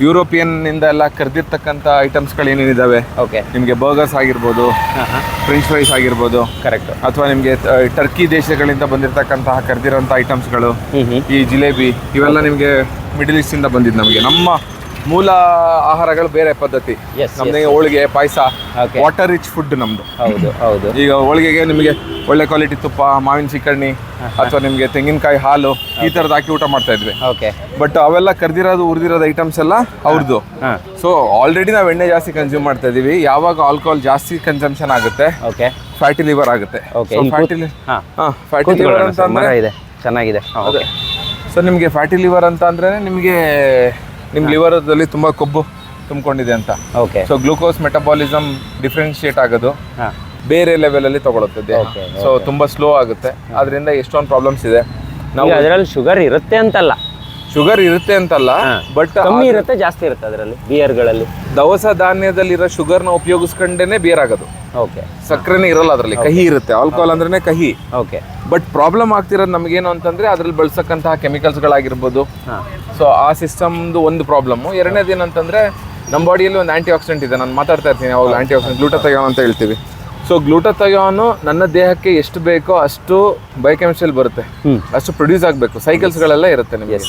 ಯುರೋಪಿಯನ್ ಇಂದ ಎಲ್ಲ ಕರೆದಿರ್ತಕ್ಕಂಥ ಐಟಮ್ಸ್ಗಳು ಏನೇನಿದಾವೆ? ಓಕೆ ನಿಮಗೆ ಬರ್ಗರ್ಸ್ ಆಗಿರ್ಬೋದು ಹಾ ಹಾ. ಫ್ರೆಂಚ್ ಫ್ರೈಸ್ ಆಗಿರ್ಬೋದು ಕರೆಕ್ಟ್ ಅಥವಾ ನಿಮಗೆ ಟರ್ಕಿ ದೇಶಗಳಿಂದ ಬಂದಿರತಕ್ಕಂತಹ ಕರೆದಿರೋಂಥ ಐಟಮ್ಸ್ಗಳು ಈ ಜಿಲೇಬಿ ಇವೆಲ್ಲ ನಿಮಗೆ ಮಿಡಲ್ ಈಸ್ಟ್ ಇಂದ ಬಂದಿದ್ದು ನಮಗೆ. ನಮ್ಮ ಮೂಲ ಆಹಾರಗಳು ಬೇರೆ ಪದ್ಧತಿ. ನಮ್ಗೆ ಹೋಳಿಗೆ ಪಾಯಸ ವಾಟರ್ ರಿಚ್ ಫುಡ್ ನಮ್ದು. ಹೌದು ಹೌದು. ಈಗ ಹೋಳಿಗೆಗೆ ನಿಮಗೆ ಒಳ್ಳೆ ಕ್ವಾಲಿಟಿ ತುಪ್ಪ ಮಾವಿನ ಚಿಕಣ್ಣಿ ಅಥವಾ ನಿಮಗೆ ತೆಂಗಿನಕಾಯಿ ಹಾಲು ಈ ಥರದ್ದು ಹಾಕಿ ಊಟ ಮಾಡ್ತಾ ಇದ್ವಿ. ಓಕೆ ಬಟ್ ಅವೆಲ್ಲ ಕರ್ದಿರೋದು ಉರಿದಿರೋದು ಐಟಮ್ಸ್ ಎಲ್ಲ ಅವ್ರದ್ದು ಸೊ ಆಲ್ರೆಡಿ ನಾವು ಎಣ್ಣೆ ಜಾಸ್ತಿ ಕನ್ಸ್ಯೂಮ್ ಮಾಡ್ತಾ ಇದೀವಿ ಯಾವಾಗ ಆಲ್ಕೋಹಾಲ್ ಜಾಸ್ತಿ ಕನ್ಸಂಪ್ಷನ್ ಆಗುತ್ತೆ ಓಕೆ ಫ್ಯಾಟಿ ಲಿವರ್ ಆಗುತ್ತೆ. ಓಕೆ ಫ್ಯಾಟಿ ಲಿವರ್ ಅಂತ ಚೆನ್ನಾಗಿದೆ. ಸೊ ನಿಮಗೆ ಫ್ಯಾಟಿ ಲಿವರ್ ಅಂತ ಅಂದ್ರೆ ನಿಮಗೆ ನಿಮ್ಮ ಲಿವರದಲ್ಲಿ ತುಂಬಾ ಕೊಬ್ಬು ತುಂಬಿಕೊಂಡಿದೆ ಅಂತ. Okay so glucose metabolism differentiate ಆಗೋದು ಬೇರೆ ಲೆವೆಲಲ್ಲಿ Okay, ಸೊ ತುಂಬಾ ಸ್ಲೋ ಆಗುತ್ತೆ. ಅದರಿಂದ ಎಷ್ಟೊಂದು ಪ್ರಾಬ್ಲಮ್ಸ್ ಇದೆ. ನಾವು ಅದರಲ್ಲಿ ಶುಗರ್ ಇರುತ್ತೆ ಅಂತಲ್ಲ. ಶುಗರ್ ಇರುತ್ತೆ ಅಂತಲ್ಲ. ಬಟ್ ಕಮ್ಮಿ ಇರುತ್ತೆ ಜಾಸ್ತಿ ಇರುತ್ತೆ ಅದರಲ್ಲಿ ಬಿಯರ್ಗಳಲ್ಲಿ ದವಸ ಧಾನ್ಯದಲ್ಲಿರೋ ಶುಗರ್ನ ಉಪಯೋಗಿಸ್ಕೊಂಡೇನೆ ಬಿಯರ್ ಆಗೋದು. ಓಕೆ ಸಕ್ಕರೆನೇ ಇರಲ್ಲ ಅದರಲ್ಲಿ ಕಹಿ ಇರುತ್ತೆ ಆಲ್ಕೋಹಾಲ್ ಅಂದ್ರೆ ಕಹಿ. ಓಕೆ ಬಟ್ ಪ್ರಾಬ್ಲಮ್ ಆಗ್ತಿರೋದು ನಮಗೇನು ಅಂತಂದ್ರೆ ಅದ್ರಲ್ಲಿ ಬಳಸಕ್ಕಂತಹ ಕೆಮಿಕಲ್ಸ್ಗಳಾಗಿರ್ಬೋದು ಗಳಾಗಿರ್ಬೋದು. ಸೊ ಆ ಸಿಸ್ಟಮ್ದು ಒಂದು ಪ್ರಾಬ್ಲಮ್ ಎರಡನೇದು ಏನಂತಂದ್ರೆ ನಮ್ಮ ಬಾಡಿಯಲ್ಲಿ ಒಂದು ಆಂಟಿ ಆಕ್ಸಿಡೆಂಟ್ ಇದೆ ನಾನು ಮಾತಾಡ್ತಾ ಇರ್ತೀನಿ ಅವಾಗ ಆಂಟಿ ಆಕ್ಸಿಡೆಂಟ್ ಗ್ಲೂಟಥಯಾನ್ ಅಂತ ಹೇಳ್ತೀವಿ. ಸೊ ಗ್ಲೂಟಥಯಾನು ನನ್ನ ದೇಹಕ್ಕೆ ಎಷ್ಟು ಬೇಕೋ ಅಷ್ಟು ಬಯೋಕೆಮಿಸ್ಟ್ರಿಯಲ್ಲಿ ಬರುತ್ತೆ. ಅಷ್ಟು ಪ್ರೊಡ್ಯೂಸ್ ಆಗಬೇಕು. ಸೈಕಲ್ಸ್ಗಳೆಲ್ಲ ಇರುತ್ತೆ ನಿಮಗೆ.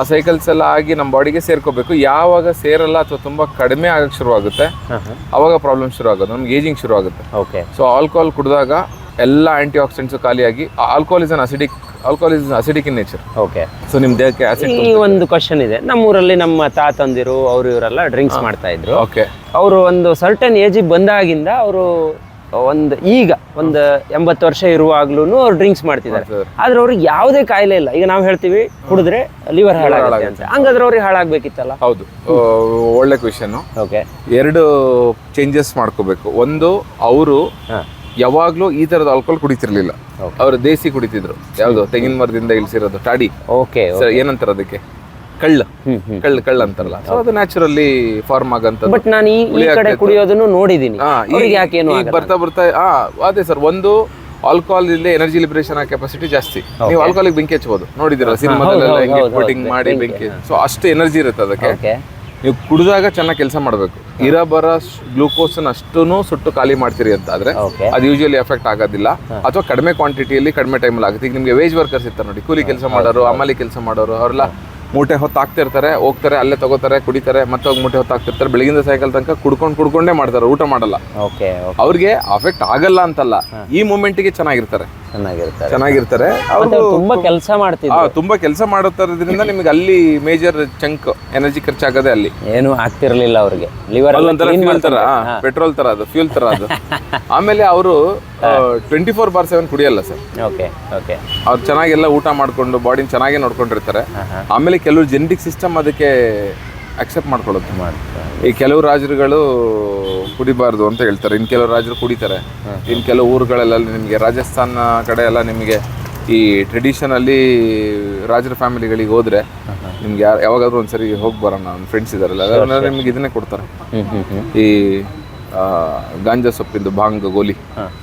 ಆ ಸೈಕಲ್ಸ್ ಎಲ್ಲ ಆಗಿ ನಮ್ಮ ಬಾಡಿಗೆ ಸೇರ್ಕೋಬೇಕು. ಯಾವಾಗ ಸೇರಲ್ಲ ಅಥವಾ ತುಂಬಾ ಕಡಿಮೆ ಆಗಕ್ಕೆ ಶುರು ಆಗುತ್ತೆ ಹಾಂ ಹಾಂ. ಅವಾಗ ಪ್ರಾಬ್ಲಮ್ ಶುರು ಆಗುತ್ತೆ ನಮ್ಗೆ ಏಜಿಂಗ್ ಶುರು ಆಗುತ್ತೆ ಓಕೆ ಸೊ ಆಲ್ಕೋಹಾಲ್ ಕುಡಿದಾಗ ಎಲ್ಲ ಆಂಟಿ ಆಕ್ಸಿಡೆಂಟ್ಸ್ ಖಾಲಿಯಾಗಿ alcohol is an acidic alcohol is acidic in nature okay so ನಿಮ್ಮ ದೇಹಕ್ಕೆ ಆಸಿಡ್ ಈ ಒಂದು ಕ್ವಶನ್ ಇದೆ. ನಮ್ಮೂರಲ್ಲಿ ನಮ್ಮ ತಾತಂದಿರು ಅವರು ಇವರೆಲ್ಲ ಡ್ರಿಂಕ್ಸ್ ಮಾಡ್ತಾ ಇದ್ರು. ಓಕೆ ಅವರು ಒಂದು ಸರ್ಟನ್ ಏಜಿಗೆ ಬಂದಾಗಿಂದ ಅವರು ಒಂದು ಈಗ ಒಂದು ಎಂಬತ್ತು ವರ್ಷ ಇರುವಾಗ್ಲೂ ಅವ್ರು ಡ್ರಿಂಕ್ಸ್ ಮಾಡ್ತಿದ್ದಾರೆ. ಆದ್ರೆ ಅವ್ರಿಗೆ ಯಾವುದೇ ಕಾಯಿಲೆ ಇಲ್ಲ. ಈಗ ನಾವು ಹೇಳ್ತೀವಿ ಕುಡಿದ್ರೆ ಲಿವರ್ ಹಾಳಾಗುತ್ತೆ ಅಂತ. ಹಂಗಾದ್ರೆ ಅವ್ರಿಗೆ ಹಾಳಾಗ್ಬೇಕಿತ್ತಲ್ಲ? ಹೌದು. ಒಳ್ಳೆ ಕ್ವೆಶನ್ ಓಕೆ ಎರಡು ಚೇಂಜಸ್ ಮಾಡ್ಕೋಬೇಕು. ಒಂದು ಅವರು ಯಾವಾಗ್ಲೂ ಈ ತರದ ಆಲ್ಕೋಹಾಲ್ ಕುಡಿತಿರ್ಲಿಲ್ಲ. ಅವರು ದೇಸಿ ಕುಡಿತಿದ್ರು. ಯಾವ್ದು? ತೆಂಗಿನ ಮರದಿಂದ ಇಳಿಸಿರೋದು ಟಾಡಿ. ಓಕೆ ಏನಂತಾರ ಅದಕ್ಕೆ? ಕಳ್ಳು. ಕಳ್ಳ ಕಳ್ಳ ಅಂತಾರಲ್ಲ. ಸೊ ಅದು ನ್ಯಾಚುರಲಿ ಫಾರ್ಮ್ ಆಗಂತದ್ದು. ಬಟ್ ನಾನು ಈ ಈ ಕಡೆ ಕುಡಿಯೋದನ್ನು ಅವ್ರಿಗೆ ಯಾಕೆ ಏನು ಈಗ ಬರ್ತಾ ಬರ್ತಾ ಹಾ ಅದೇ ಸರ್ ಒಂದು ಆಲ್ಕೋಹಾಲ್ ಇಲ್ಲಿ ಎನರ್ಜಿ ಲಿಬರೇಷನ್ ಕೆಪಾಸಿಟಿ ಜಾಸ್ತಿ. ನೀವು ಆಲ್ಕೋಹಾಲಿಗೆ ಬೆಂಕಿ ಹಚ್ಬೋದು. ನೋಡಿದಿರಲ್ಲ ಸಿನಿಮಾದಲ್ಲೆಲ್ಲ ಹೆಂಗೆ ಕೋಟಿಂಗ್ ಮಾಡಿ ಬೆಂಕಿ, ಸೊ ಅಷ್ಟು ಎನರ್ಜಿ ಇರುತ್ತೆ ಅದಕ್ಕೆ. ನೀವು ಕುಡಿದಾಗ ಚೆನ್ನಾಗಿ ಕೆಲಸ ಮಾಡಬೇಕು. ಇರ ಬರ ಗ್ಲೂಕೋಸ್ ಅಷ್ಟೂ ಸುಟ್ಟು ಖಾಲಿ ಮಾಡ್ತೀರಿ ಅಂತ ಆದ್ರೆ ಅದು ಯೂಶಲಿ ಎಫೆಕ್ಟ್ ಆಗೋದಿಲ್ಲ. ಅಥವಾ ಕಡಿಮೆ ಕ್ವಾಂಟಿಟಿಯಲ್ಲಿ ಕಡಿಮೆ ಟೈಮಲ್ಲಿ ಆಗುತ್ತೆ. ಈಗ ನಿಮಗೆ ವೇಜ್ ವರ್ಕರ್ಸ್ ಇರ್ತಾರೆ ನೋಡಿ. ಕೂಲಿ ಕೆಲಸ ಮಾಡೋರು ಅಮಲಿ ಕೆಲಸ ಮಾಡೋರು ಅವರೆಲ್ಲ ಮೂಟೆ ಹೊತ್ತು ಹಾಕ್ತಿರ್ತಾರೆ ಹೋಗ್ತಾರೆ ಅಲ್ಲೇ ತಗೋತಾರೆ ಕುಡಿತಾರೆ ಮತ್ತೆ ಹೋಗಿ ಮೂಟೆ ಹೊತ್ತು ಹಾಕ್ತಿರ್ತಾರೆ ಬೆಳಗಿಂದ ಸಾಯಂಕಾಲ ತನಕ ಕುಡ್ಕೊಂಡು ಕುಡ್ಕೊಂಡೇ ಮಾಡ್ತಾರೆ ಊಟ ಮಾಡಲ್ಲ. ಓಕೆ ಅವ್ರಿಗೆ ಅಫೆಕ್ಟ್ ಆಗಲ್ಲ ಅಂತಲ್ಲ. ಈ ಮೂಮೆಂಟಿಗೆ ಚೆನ್ನಾಗಿರ್ತಾರೆ. ಚೆನ್ನಾಗಿರ್ತಾರೆ. ಚೆನ್ನಾಗಿರ್ತಾರೆ. ಅವರು ತುಂಬಾ ಕೆಲಸ ಮಾಡ್ತಿದ್ರು. ಆ, ತುಂಬಾ ಕೆಲಸ ಮಾಡುತ್ತಿರೋದ್ರಿಂದ ನಿಮಗೆ ಅಲ್ಲಿ ಮೇಜರ್ ಚಂಕ್ ಎನರ್ಜಿ ಖರ್ಚಾಗದೆ ಅಲ್ಲಿ. ಏನು ಆಗ್ತಿರ್ಲಿಲ್ಲ ಅವ್ರಿಗೆ. ಲಿವರ್ ಫ್ಯೂಲ್ ತರ ಪೆಟ್ರೋಲ್ ತರ ಅದು ಫ್ಯೂಲ್ ತರ ಅದು. ಆಮೇಲೆ ಅವರು ಟ್ವೆಂಟಿ ಫೋರ್ ಬಾರ್ ಸೆವೆನ್ ಕುಡಿಯಲ್ಲ ಸರ್. Okay okay. ಅವ್ರು ಚೆನ್ನಾಗೆಲ್ಲ ಊಟ ಮಾಡ್ಕೊಂಡು ಬಾಡಿನ ಚೆನ್ನಾಗಿ ನೋಡ್ಕೊಂಡಿರ್ತಾರೆ. ಆಮೇಲೆ ಕೆಲವು ಜೆನೆಟಿಕ್ ಸಿಸ್ಟಮ್ ಅದಕ್ಕೆ ಅಕ್ಸೆಪ್ಟ್ ಮಾಡ್ಕೊಳ್ಳುತ್ತೆ ಈ ಕೆಲವು ರಾಜರುಗಳು ಕುಡಿಬಾರ್ದು ಅಂತ ಹೇಳ್ತಾರೆ. ಇನ್ನು ಕೆಲವು ರಾಜರು ಕುಡಿತಾರೆ. ಇನ್ನು ಕೆಲವು ಊರುಗಳೆಲ್ಲ ನಿಮಗೆ ರಾಜಸ್ಥಾನ ಕಡೆ ಎಲ್ಲ ನಿಮಗೆ ಈ ಟ್ರೆಡಿಷನಲ್ಲಿ ರಾಜರ ಫ್ಯಾಮಿಲಿಗಳಿಗೆ ಹೋದರೆ ನಿಮ್ಗೆ ಯಾರು ಯಾವಾಗಾದ್ರೂ ಒಂದ್ಸರಿ ಹೋಗಿ ಬರೋಣ ನನ್ನ ಫ್ರೆಂಡ್ಸ್ ಇದಾರಲ್ಲ ಅದನ್ನೆಲ್ಲ ನಿಮ್ಗೆ ಇದನ್ನೇ ಕೊಡ್ತಾರೆ. ಈ ಗಾಂಜಾ ಸೊಪ್ಪಿಂದು ಭಾಂಗ್ ಗೋಲಿ.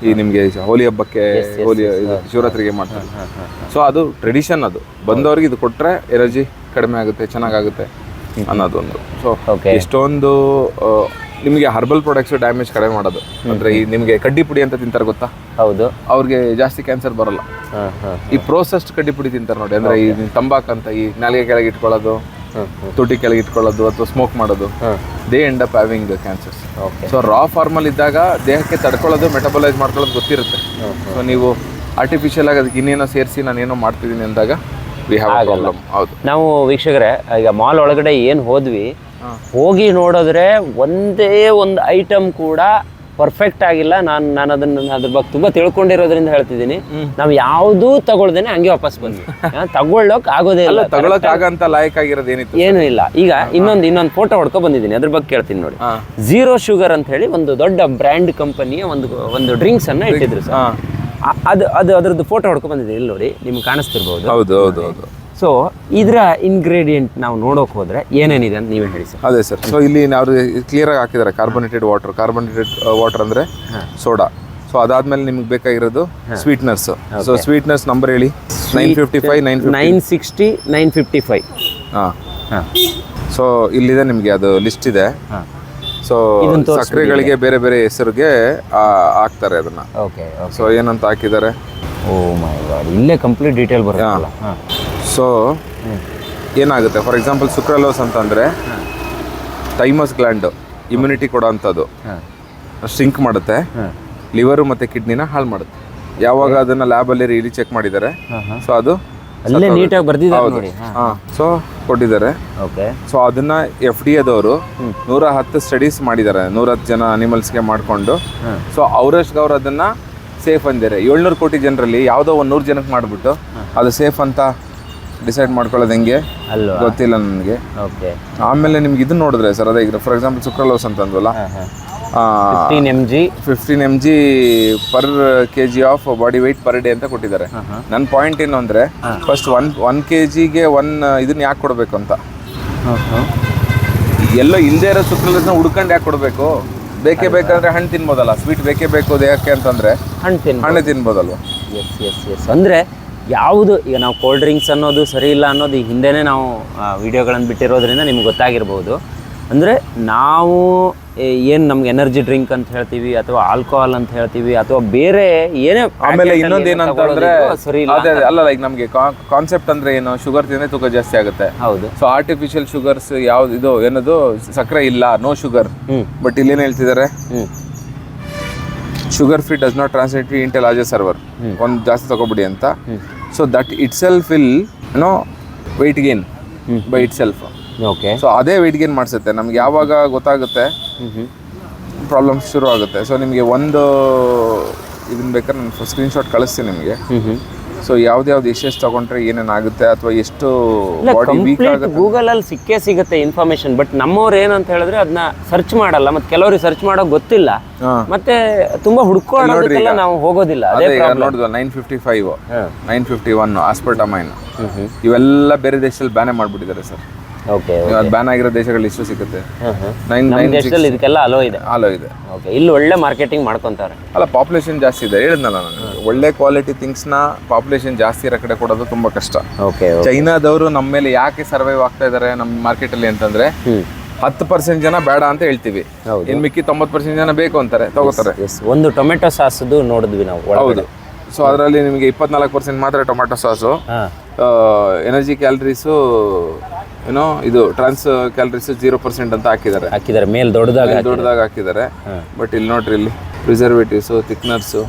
ಈ ನಿಮಗೆ ಹೋಲಿ ಹಬ್ಬಕ್ಕೆ ಹೋಲಿ ಶಿವರಾತ್ರಿಗೆ ಮಾಡ್ತಾರೆ. ಸೊ ಅದು ಟ್ರೆಡಿಷನ್ ಅದು. ಬಂದವ್ರಿಗೆ ಇದು ಕೊಟ್ಟರೆ ಎನರ್ಜಿ ಕಡಿಮೆ ಆಗುತ್ತೆ ಚೆನ್ನಾಗಾಗುತ್ತೆ ಅನ್ನೋದೊಂದು. ಸೊ ಇಷ್ಟೊಂದು ಎಷ್ಟೊಂದು ನಿಮಗೆ ಹರ್ಬಲ್ ಪ್ರಾಡಕ್ಟ್ಸ್ ಡ್ಯಾಮೇಜ್ ಕಡಿಮೆ ಮಾಡೋದು. ಅಂದ್ರೆ ಈ ನಿಮಗೆ ಕಡ್ಡಿ ಪುಡಿ ಅಂತ ತಿಂತಾರೆ ಗೊತ್ತಾ? ಹೌದು. ಅವ್ರಿಗೆ ಜಾಸ್ತಿ ಕ್ಯಾನ್ಸರ್ ಬರಲ್ಲ. ಈ ಪ್ರೋಸೆಸ್ಡ್ ಕಡ್ಡಿ ಪುಡಿ ತಿಂತಾರೆ ನೋಡಿ ಅಂದ್ರೆ ಈ ತಂಬಾಕ್ ಅಂತ ಈ ನಾಲಿಗೆ ಕೆಳಗೆ ಇಟ್ಕೊಳ್ಳೋದು ತುಟಿ ಕೆಳಗೆ ಇಟ್ಕೊಳ್ಳೋದು ಅಥವಾ ಸ್ಮೋಕ್ ಮಾಡೋದು they end up having cancers so Ra formal ಇದ್ದಾಗ ದೇಹಕ್ಕೆ ತಡ್ಕೊಳ್ಳೋದು ಮೆಟಬಲೈಸ್ ಮಾಡ್ಕೊಳ್ಳೋದು ಗೊತ್ತಿರುತ್ತೆ. ಸೊ ನೀವು ಆರ್ಟಿಫಿಷಿಯಲ್ ಆಗಿ ಅದಕ್ಕೆ ಇನ್ನೇನೋ ಸೇರಿಸಿ ನಾನೇನೋ ಮಾಡ್ತಿದ್ದೀನಿ ಅಂದಾಗ ನಾವು ವೀಕ್ಷಕರೇ ಈಗ ಮಾಲ್ ಒಳಗಡೆ ಏನು ಹೋದ್ವಿ ಹೋಗಿ ನೋಡಿದ್ರೆ ಒಂದೇ ಒಂದು ಐಟಮ್ ಕೂಡ ಪರ್ಫೆಕ್ಟ್ ಆಗಿಲ್ಲ. ನಾನು ನಾನು ಅದನ್ನ ಅದ್ರ ಬಗ್ಗೆ ತುಂಬಾ ತಿಳ್ಕೊಂಡಿರೋದ್ರಿಂದ ಹೇಳ್ತಿದ್ದೀನಿ. ನಾವು ಯಾವುದೂ ತಗೊಳ್ದೇನೆ ಹಂಗೆ ವಾಪಸ್ ಬಂದ್ವಿ. ತಗೊಳ್ಳೋಕ್ ಆಗೋದೇ ಇಲ್ಲ. ತಗೊಳಕ್ ಆಗಂತ ಲಾಯಕ್ ಆಗಿರೋದು ಏನಿತ್ತು ಏನು ಇಲ್ಲ. ಈಗ ಇನ್ನೊಂದು ಇನ್ನೊಂದು ಫೋಟೋ ಹೊಡ್ಕೊ ಬಂದಿದ್ದೀನಿ. ಅದ್ರ ಬಗ್ಗೆ ಕೇಳ್ತೀನಿ ನೋಡಿ. ಜೀರೋ ಝೀರೋ ಶುಗರ್ ಅಂತ ಹೇಳಿ ಒಂದು ದೊಡ್ಡ ಬ್ರ್ಯಾಂಡ್ ಕಂಪನಿಯ ಒಂದು ಒಂದು ಡ್ರಿಂಕ್ಸ್ ಅನ್ನ ಇಟ್ಟಿದ್ರು ಸರ್. ಅದು ಅದು ಅದರದ್ದು ಫೋಟೋ ಹೊಡ್ಕೊ ಬಂದಿದೆ. ಇಲ್ಲಿ ನೋಡಿ ನಿಮ್ಗೆ ಕಾಣಿಸ್ತಿರ್ಬೋದು. ಹೌದು ಹೌದು ಹೌದು. ಸೊ ಇದರ ಇಂಗ್ರೀಡಿಯೆಂಟ್ ನಾವು ನೋಡೋಕೆ ಹೋದರೆ ಏನೇನಿದೆ ಅಂತ ನೀವೇ ಹೇಳಿ ಸರ್. ಅದೇ ಸರ್. ಸೊ ಇಲ್ಲಿ ಅವರು ಕ್ಲಿಯರಾಗಿ ಹಾಕಿದ್ದಾರೆ ಕಾರ್ಬೊನೇಟೆಡ್ ವಾಟರ್ ಕಾರ್ಬೊನೇಟೆಡ್ ವಾಟರ್ ಅಂದರೆ ಸೋಡಾ ಸೊ ಅದಾದ್ಮೇಲೆ ನಿಮ್ಗೆ ಬೇಕಾಗಿರೋದು ಸ್ವೀಟ್ನರ್ಸ್ ಸೊ ಸ್ವೀಟ್ನರ್ಸ್ ನಂಬರ್ ಹೇಳಿ. Nine fifty five nine nine sixty nine fifty five ಹಾಂ. ಹಾಂ. ಸೊ ಇಲ್ಲಿದೆ ನಿಮಗೆ ಅದು ಲಿಸ್ಟ್ ಇದೆ. ಹಾಂ. ಸೊ ಸಕ್ಕರೆಗಳಿಗೆ ಬೇರೆ ಬೇರೆ ಹೆಸರಿಗೆ ಹಾಕ್ತಾರೆ ಅದನ್ನ. ಓಕೆ ಸೊ ಏನಂತ ಹಾಕಿದ್ದಾರೆ? ಓ ಮೈ ಗಾಡ್ ಇಲ್ಲೇ ಕಂಪ್ಲೀಟ್ ಡೀಟೇಲ್ ಬರುತ್ತಲ್ಲ? ಹಾಂ. ಸೊ ಏನಾಗುತ್ತೆ? ಫಾರ್ ಎಕ್ಸಾಂಪಲ್ ಸುಕ್ರಲೋಸ್ ಅಂತಂದರೆ ಥೈಮಸ್ ಗ್ಲ್ಯಾಂಡ್ ಇಮ್ಯುನಿಟಿ ಕೊಡೋ ಅಂಥದ್ದು ಹಾಂ. ಸ್ಟ್ರಿಂಕ್ ಮಾಡುತ್ತೆ. ಲಿವರು ಮತ್ತು ಕಿಡ್ನಿನ ಹಾಳು ಮಾಡುತ್ತೆ. ಯಾವಾಗ ಅದನ್ನು ಲ್ಯಾಬಲ್ಲಿ ರೀಲಿ ಚೆಕ್ ಮಾಡಿದ್ದಾರೆ. ಸೊ ಅದು ಅಲ್ಲೇ ನೀಟಾಗಿ ಬರ್ದಿದ್ದಾರೆ ನೋಡಿ. ಸೊ ಕೊಟ್ಟಿದ್ದಾರೆ. ಓಕೆ ಸೊ ಅದನ್ನ ಎಫ್ ಡಿ ಎದವರು ನೂರ ಹತ್ತು ಸ್ಟಡೀಸ್ ಮಾಡಿದ್ದಾರೆ. ನೂರ ಹತ್ತು ಜನ ಅನಿಮಲ್ಸ್ಗೆ ಮಾಡಿಕೊಂಡು. ಸೊ ಅವರಷ್ಟು ಅವ್ರು ಅದನ್ನ ಸೇಫ್ ಅಂದಿದ್ದಾರೆ. ಏಳ್ನೂರು ಕೋಟಿ ಜನರಲ್ಲಿ ಯಾವುದೋ ಒಂದು ನೂರು ಜನಕ್ಕೆ ಮಾಡಿಬಿಟ್ಟು ಅದು ಸೇಫ್ ಅಂತ ಡಿಸೈಡ್ ಮಾಡ್ಕೊಳ್ಳೋದು ಹೆಂಗೆ ಗೊತ್ತಿಲ್ಲ ನನಗೆ. ಓಕೆ ಆಮೇಲೆ ನಿಮ್ಗೆ ಇದನ್ನ ನೋಡಿದ್ರೆ ಸರ್ ಅದೇ ಈಗ ಫಾರ್ ಎಕ್ಸಾಂಪಲ್ ಸುಕ್ರಲೋಸ್ ಅಂತ ಅಂದ್ವಲ್ಲ? Fifteen M G fifteen M G per K G of body weight per day ಅಂತ ಕೊಟ್ಟಿದ್ದಾರೆ. ನನ್ನ ಪಾಯಿಂಟ್ ಏನು ಅಂದರೆ ಫಸ್ಟ್ ಒನ್ ಒನ್ ಕೆ ಜಿಗೆ ಒನ್ ಇದನ್ನ ಯಾಕೆ ಕೊಡಬೇಕು ಅಂತ. ಎಲ್ಲ ಇಲ್ಲದೆ ಇರೋ ಸುಕ್ರಲಸ್ನ ಹುಡ್ಕೊಂಡು ಯಾಕೆ ಕೊಡಬೇಕು? ಬೇಕೇ ಬೇಕಂದ್ರೆ ಹಣ್ಣು ತಿನ್ಬೋದಲ್ಲ. ಸ್ವೀಟ್ ಬೇಕೇ ಬೇಕು ಯಾಕೆ ಅಂತಂದ್ರೆ ಹಣ್ಣು ತಿನ್ ಹಣ್ಣು ತಿನ್ಬೋದಲ್ವ? ಎಸ್ ಎಸ್ ಎಸ್ ಅಂದರೆ ಯಾವುದು ಈಗ ನಾವು ಕೋಲ್ಡ್ ಡ್ರಿಂಕ್ಸ್ ಅನ್ನೋದು ಸರಿ ಇಲ್ಲ ಅನ್ನೋದು ಈ ಹಿಂದೆನೇ ನಾವು ವಿಡಿಯೋಗಳನ್ನು ಬಿಟ್ಟಿರೋದ್ರಿಂದ ನಿಮ್ಗೆ ಗೊತ್ತಾಗಿರ್ಬೋದು. ಅಂದರೆ ನಾವು ಏನು ನಮ್ಗೆ ಎನರ್ಜಿ ಡ್ರಿಂಕ್ ಅಂತ ಹೇಳ್ತೀವಿ ಅಥವಾ ಆಲ್ಕೋಹಾಲ್ ಅಂತ ಹೇಳ್ತೀವಿ ಅಥವಾ ಬೇರೆ ಏನೇ ಆಮೇಲೆ ಇನ್ನೊಂದು ಏನಂತ ಸರಿ ಅದೇ ಅಲ್ಲ ಲೈಕ್ ನಮಗೆ ಕಾನ್ಸೆಪ್ಟ್ ಅಂದ್ರೆ ಏನು? ಶುಗರ್ ತಿಂದ್ರೆ ತೂಕ ಜಾಸ್ತಿ ಆಗುತ್ತೆ. ಹೌದು. ಸೊ ಆರ್ಟಿಫಿಷಿಯಲ್ ಶುಗರ್ಸ್ ಯಾವ್ದು ಇದು ಏನದು? ಸಕ್ಕರೆ ಇಲ್ಲ ನೋ ಶುಗರ್. ಬಟ್ ಇಲ್ಲೇನು ಹೇಳ್ತಿದ್ದಾರೆ sugar free does not translate larger server ಒಂದು ಜಾಸ್ತಿ ತಗೋಬಿಡಿ ಅಂತ. So that itself will no weight gain by itself okay so ಅದೇ ವೆಯ್ಟ್ ಗೇನ್ ಮಾಡಿಸುತ್ತೆ. ನಮ್ಗೆ ಯಾವಾಗ ಗೊತ್ತಾಗುತ್ತೆ ಪ್ರಾಬ್ಲಮ್ ಶುರು ಆಗುತ್ತೆ ಸೊ ನಿಮಗೆ ಒಂದು ಇದನ್ನ ಬೇಕಾದ್ರೆ ನಾನು ಸ್ಕ್ರೀನ್ಶಾಟ್ ಕಳಿಸ್ತೀನಿ ನಿಮಗೆ. ಸೊ ಯಾವ್ದ್ಯಾವ್ದು ಇಶ್ಯೂಸ್ ಎಷ್ಟೆಷ್ಟು ತಗೊಂಡ್ರೆ ಏನೇನಾಗುತ್ತೆ ಅಥವಾ ಎಷ್ಟು ಬಾಡಿ ವೀಕ್ ಕಂಪ್ಲೀಟ್ ಗೂಗಲ್ ಅಲ್ಲಿ ಸಿಕ್ಕೇ ಸಿಗುತ್ತೆ ಇನ್ಫಾರ್ಮೇಶನ್ ಬಟ್ ನಮ್ಮವ್ರು ಏನಂತ ಹೇಳಿದ್ರೆ ಅದನ್ನ ಸರ್ಚ್ ಮಾಡಲ್ಲ. ಮತ್ತೆ ಕೆಲವ್ರಿಗೆ ಸರ್ಚ್ ಮಾಡೋ ಗೊತ್ತಿಲ್ಲ. ಮತ್ತೆ ತುಂಬಾ ಹುಡ್ಕೊಳ್ಳೋದಕ್ಕೆಲ್ಲ ನಾವು ಹೋಗೋದಿಲ್ಲ. ಅದೇ ನೋಡಿದ್ವ nine fifty five nine fifty one aspartame ಇವೆಲ್ಲ ಬೇರೆ ದೇಶದಲ್ಲಿ ಬ್ಯಾನೆ ಮಾಡ್ಬಿಟ್ಟಿದ್ದಾರೆ ಸರ್. ಓಕೆ ಅದು ಬ್ಯಾನ್ ಆಗಿರೋ ದೇಶಗಳು ಇಷ್ಟು ಸಿಗುತ್ತೆ. ನೈನ್ ನೈನ್ ದೇಶದಲ್ಲಿ ಇದಕ್ಕೆಲ್ಲ ಅಲೋ ಇದೆ. ಅಲೋ ಇದೆ. ಓಕೆ ಇಲ್ಲಿ ಒಳ್ಳೆ ಮಾರ್ಕೆಟಿಂಗ್ ಮಾಡ್ಕೊಂತಾರೆ. ಅಲ್ಲ ಪಾಪ್ಯುಲೇಷನ್ ಜಾಸ್ತಿ ಇದೆ. ಹೇಳಿದ್ನಲ್ಲ ನಾನು. ಒಳ್ಳೆ ಕ್ವಾಲಿಟಿ ಥಿಂಗ್ಸ್ನ ಪಾಪ್ಯುಲೇಷನ್ ಜಾಸ್ತಿ ಇರೋ ಕಡೆ ಕೊಡೋದು ತುಂಬಾ ಕಷ್ಟ. ಓಕೆ ಚೈನಾದವರು ನಮ್ಮ ಮೇಲೆ ಯಾಕೆ ಸರ್ವೈವ್ ಆಗ್ತಾ ಇದ್ದಾರೆ ನಮ್ಮ ಮಾರ್ಕೆಟಲ್ಲಿ ಅಂತಂದ್ರೆ ಹತ್ತು ಪರ್ಸೆಂಟ್ ಜನ ಬೇಡ ಅಂತ ಹೇಳ್ತೀವಿ. ಇನ್ನು ಮಿಕ್ಕಿ ತೊಂಬತ್ತು ಪರ್ಸೆಂಟ್ ಜನ ಬೇಕು ಅಂತಾರೆ ತಗೋತಾರೆ. ಒಂದು ಟೊಮೆಟೊ ಸಾಸ್ದು ನೋಡಿದ್ವಿ ನಾವು ಹೌದು. ಸೊ ಅದರಲ್ಲಿ ನಿಮಗೆ ಇಪ್ಪತ್ನಾಲ್ಕು ಪರ್ಸೆಂಟ್ ಮಾತ್ರ ಟೊಮೆಟೊ ಸಾಸು. ಎನರ್ಜಿ ಕ್ಯಾಲರೀಸು ಏನೋ ಇದು ಟ್ರಾನ್ಸ್ ಕ್ಯಾಲರೀಸ್ ಜೀರೋ ಪರ್ಸೆಂಟ್ ಅಂತ ಹಾಕಿದ್ದಾರೆ. ಹಾಕಿದ್ದಾರೆ. ಮೇಲ್ ದೊಡ್ಡದಾಗ ದೊಡ್ಡದಾಗ ಹಾಕಿದ್ದಾರೆ. ಬಟ್ ಇಲ್ಲಿ ನೋಡ್ರಿ ಇಲ್ಲಿ ಪ್ರಿಸರ್ವೇಟಿವ್ಸ್ ಥಿಕ್ನರ್ಸು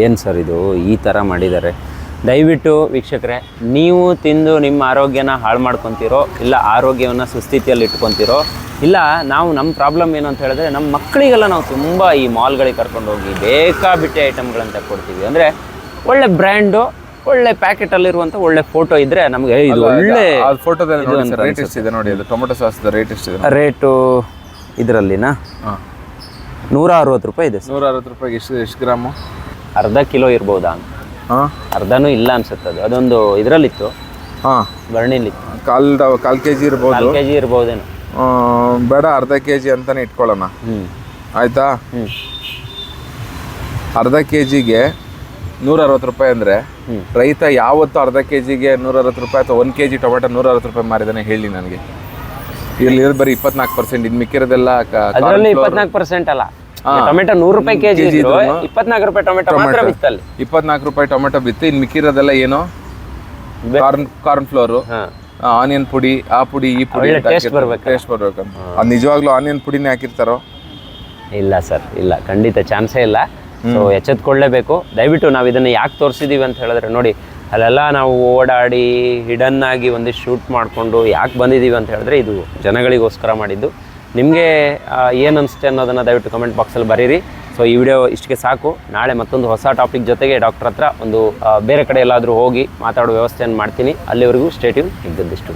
ಏನು ಸರ್ ಇದು? ಈ ಥರ ಮಾಡಿದ್ದಾರೆ. ದಯವಿಟ್ಟು ವೀಕ್ಷಕರೇ ನೀವು ತಿಂದು ನಿಮ್ಮ ಆರೋಗ್ಯನ ಹಾಳು ಮಾಡ್ಕೊತೀರೋ ಇಲ್ಲ ಆರೋಗ್ಯವನ್ನು ಸುಸ್ಥಿತಿಯಲ್ಲಿ ಇಟ್ಕೊತೀರೋ ಇಲ್ಲ ನಾವು ನಮ್ಮ ಪ್ರಾಬ್ಲಮ್ ಏನು ಅಂತ ಹೇಳಿದ್ರೆ ನಮ್ಮ ಮಕ್ಕಳಿಗೆಲ್ಲ ನಾವು ತುಂಬ ಈ ಮಾಲ್ಗಳಿಗೆ ಕರ್ಕೊಂಡು ಹೋಗಿ ಬೇಕಾಬಿಟ್ಟೆ ಐಟಮ್ಗಳಂತ ಕೊಡ್ತೀವಿ. ಅಂದರೆ ಒಳ್ಳೆ ಬ್ರ್ಯಾಂಡು ಒಳ್ಳೆ ಪ್ಯಾಕೆಟ್ ಪ್ಯಾಕೆಟಲ್ಲಿರುವಂಥ ಒಳ್ಳೆ ಫೋಟೋ ಇದ್ರೆ ನಮಗೆ ಇದು ಒಳ್ಳೆ ಫೋಟೋದಲ್ಲಿ ನೋಡಿ ರೇಟ್ ಎಷ್ಟಿದೆ ನೋಡಿ ಅದು ಟೊಮೆಟೊ ಸಾಸ್ ರೇಟ್ ಎಷ್ಟಿದೆ ರೇಟು ಇದರಲ್ಲಿನ ನೂರ ಅರವತ್ತು ರೂಪಾಯಿ ಇದೆ ನೂರ ಅರವತ್ತು ರೂಪಾಯಿಗೆ ಎಷ್ಟು ಎಷ್ಟು ಗ್ರಾಮು? ಅರ್ಧ ಕಿಲೋ ಇರ್ಬೋದಾ? ಅಂತ ಹಾಂ. ಅರ್ಧನೂ ಇಲ್ಲ ಅನ್ಸುತ್ತೆ ಅದು. ಅದೊಂದು ಇದರಲ್ಲಿತ್ತು. ಹಾಂ. ಬರ್ಣಿಲಿತ್ತು. ಕಾಲ್ ಕಾಲ್ ಕೆ ಜಿ ಇರ್ಬೋದು. ಕೆ ಜಿ ಇರ್ಬೋದೇನೋ. ಬೇಡ ಅರ್ಧ ಕೆ ಜಿ ಅಂತಾನೆ ಇಟ್ಕೊಳ್ಳೋಣ. ಹ್ಞೂ ಆಯ್ತಾ? ಹ್ಞೂ ಅರ್ಧ ಕೆ ಜಿಗೆ ನೂರ ಅರವತ್ತು ರೂಪಾಯಿ ಅಂದರೆ. ರೈತ ಯಾವತ್ತು ಅರ್ಧ ಕೆ ಜಿಗೆ ನೂರ ಅರವತ್ತು ರೂಪಾಯಿ ಅಥವಾ ಒಂದು ಕೆ ಜಿ ಟೊಮೆಟೊ ನೂರ ಅರವತ್ತು ರೂಪಾಯಿ ಮಾರಿದಾನೆ ಹೇಳಿ ನನಗೆ. ಇಲ್ಲಿ ಇರೋದು ಬರೀ ಇಪ್ಪತ್ನಾಲ್ಕು ಪರ್ಸೆಂಟ್ ಇನ್ನು ಮಿಕ್ಕಿರೋದೆಲ್ಲ ಕ-. ಇಪ್ಪತ್ನಾಲ್ಕು ಪರ್ಸೆಂಟ್ ಅಲ್ಲ. ಟೊಮೆಟೊ ನೂರು ರೂಪಾಯಿ kg ಇದ್ರು ಇಪ್ಪತ್ನಾಲ್ಕು ರೂಪಾಯಿ ಟೊಮೆಟೊ ಮಾತ್ರ. ಬಿತ್ತಲ್ಲಿ. ಇಪ್ಪತ್ನಾಲ್ಕು ರೂಪಾಯಿ ಟೊಮೆಟೊ ಬಿತ್ತು ಇನ್ನು ಮಿಕ್ಕಿರೋದೆಲ್ಲ ಏನು? Corn corn floor. ಆನಿಯನ್ ಪುಡಿ ಆ ಪುಡಿ ಈ ಪುಡಿ ಟೇಸ್ಟ್ ಬರ್ಬೇಕು. ಟೇಸ್ಟ್ ಬರ್ಬೇಕಂತ ಅದು ನಿಜವಾಗ್ಲೂ ಆನಿಯನ್ ಪುಡಿನೇ ಹಾಕಿರ್ತಾರೋ? ಇಲ್ಲ ಸರ್ ಇಲ್ಲ. ಖಂಡಿತ ಚಾನ್ಸೇ ಇಲ್ಲ. ಸೊ ಎಚ್ಚೆತ್ಕೊಳ್ಳೇಬೇಕು. ದಯವಿಟ್ಟು ನಾವು ಇದನ್ನು ಯಾಕೆ ತೋರಿಸಿದ್ದೀವಿ ಅಂತ ಹೇಳಿದ್ರೆ ನೋಡಿ ಅಲ್ಲೆಲ್ಲ ನಾವು ಓಡಾಡಿ ಹಿಡನ್ ಆಗಿ ಒಂದಿಷ್ಟು ಶೂಟ್ ಮಾಡಿಕೊಂಡು ಯಾಕೆ ಬಂದಿದ್ದೀವಿ ಅಂತ ಹೇಳಿದ್ರೆ ಇದು ಜನಗಳಿಗೋಸ್ಕರ ಮಾಡಿದ್ದು. ನಿಮಗೆ ಏನು ಅನಿಸುತ್ತೆ ಅನ್ನೋದನ್ನು ದಯವಿಟ್ಟು ಕಮೆಂಟ್ ಬಾಕ್ಸಲ್ಲಿ ಬರೀರಿ. ಸೊ ಈ ವಿಡಿಯೋ ಇಷ್ಟಕ್ಕೆ ಸಾಕು. ನಾಳೆ ಮತ್ತೊಂದು ಹೊಸ ಟಾಪಿಕ್ ಜೊತೆಗೆ ಡಾಕ್ಟರ್ ಹತ್ರ ಒಂದು ಬೇರೆ ಕಡೆ ಎಲ್ಲಾದರೂ ಹೋಗಿ ಮಾತಾಡೋ ವ್ಯವಸ್ಥೆಯನ್ನು ಮಾಡ್ತೀನಿ. ಅಲ್ಲಿವರೆಗೂ ಸ್ಟೇಟ್ಯೂನ್ ಇದ್ದದ್ದಿಷ್ಟು